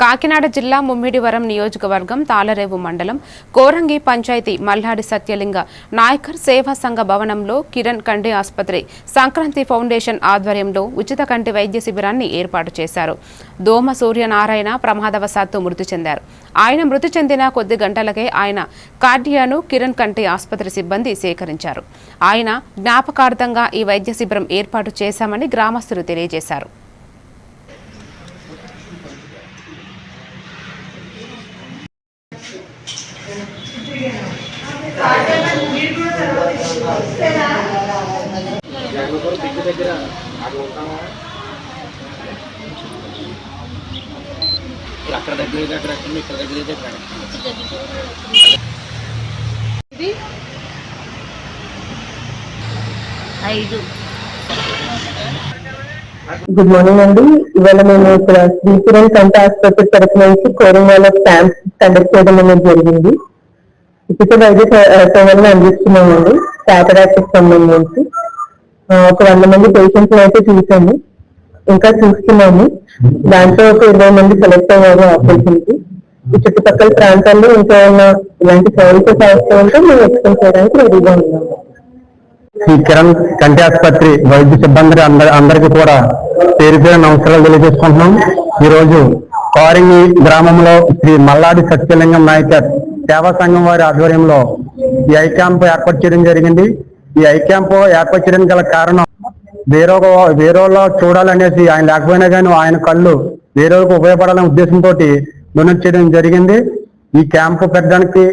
కాకినాడ జిల్లా ముమ్మిడివరం నియోజకవర్గం తాళరేవు మండలం కోరంగి పంచాయతీ మల్లాడి సత్యలింగ నాయకర్ సేవా సంఘ భవనంలో కిరణ్ కంటి ఆసుపత్రి సంక్రాంతి ఫౌండేషన్ ఆధ్వర్యంలో ఉచిత కంటి వైద్య శిబిరాన్ని ఏర్పాటు చేశారు. దోమ సూర్యనారాయణ ప్రమాదవశాత్తు మృతి చెందారు. ఆయన మృతి చెందిన కొద్ది గంటలకే ఆయన కార్డియాను కిరణ్ కంటి ఆసుపత్రి సిబ్బంది సేకరించారు. ఆయన జ్ఞాపకార్థంగా ఈ వైద్య శిబిరం ఏర్పాటు చేశామని గ్రామస్తులు తెలియజేశారు. ఇప్పుడు అక్కడ దగ్గర అయితే అక్కడ ఎక్కడ ఇక్కడ దగ్గర దగ్గర ఐదు గుడ్ మార్నింగ్ అండి ఇవాళ మేము ఇక్కడ శ్రీకిరణ్ కంట ఆసుపత్రి తరఫు నుంచి కోరంగాల క్యాంప్ కండక్ట్ చేయడం అనేది జరిగింది ఉచిత వైద్య సేవలను అందిస్తున్నామండి. క్యాటరాక్ట్ సంబంధించి. ఒక వంద మంది పేషెంట్స్ అయితే చూసాము. ఇంకా చూస్తున్నాము. దాంట్లో ఒక ఇరవై మంది సెలెక్ట్ అయ్యారు ఆపరేషన్కి చుట్టుపక్కల ప్రాంతాల్లో ఇంకా ఏమైనా ఇలాంటి సేవలతో అవసరం ఉంటే మేము ఎక్స్ప్లెయిన్ చేయడానికి రెడీగా ఉన్నాము. శ్రీ కిరణ్ కంటి ఆసుపత్రి వైద్య సిబ్బంది అందరి అందరికీ కూడా పేరు పేరు నమస్కారాలు తెలియజేసుకుంటున్నాం. ఈ రోజు కోరంగి గ్రామంలో శ్రీ మల్లాడి సత్యలింగం నాయకర్ సేవా సంఘం వారి ఆధ్వర్యంలో ఈ ఐ క్యాంప్ ఏర్పాటు చేయడం జరిగింది. ఈ ఐ క్యాంప్ ఏర్పాటు చేయడానికి గల కారణం వేరే వేరేలో చూడాలనేసి ఆయన లేకపోయినా కానీ ఆయన కళ్ళు వేరేకు ఉపయోగపడాలనే ఉద్దేశంతో డొనేట్ చేయడం జరిగింది. ఈ క్యాంపు పెట్టడానికి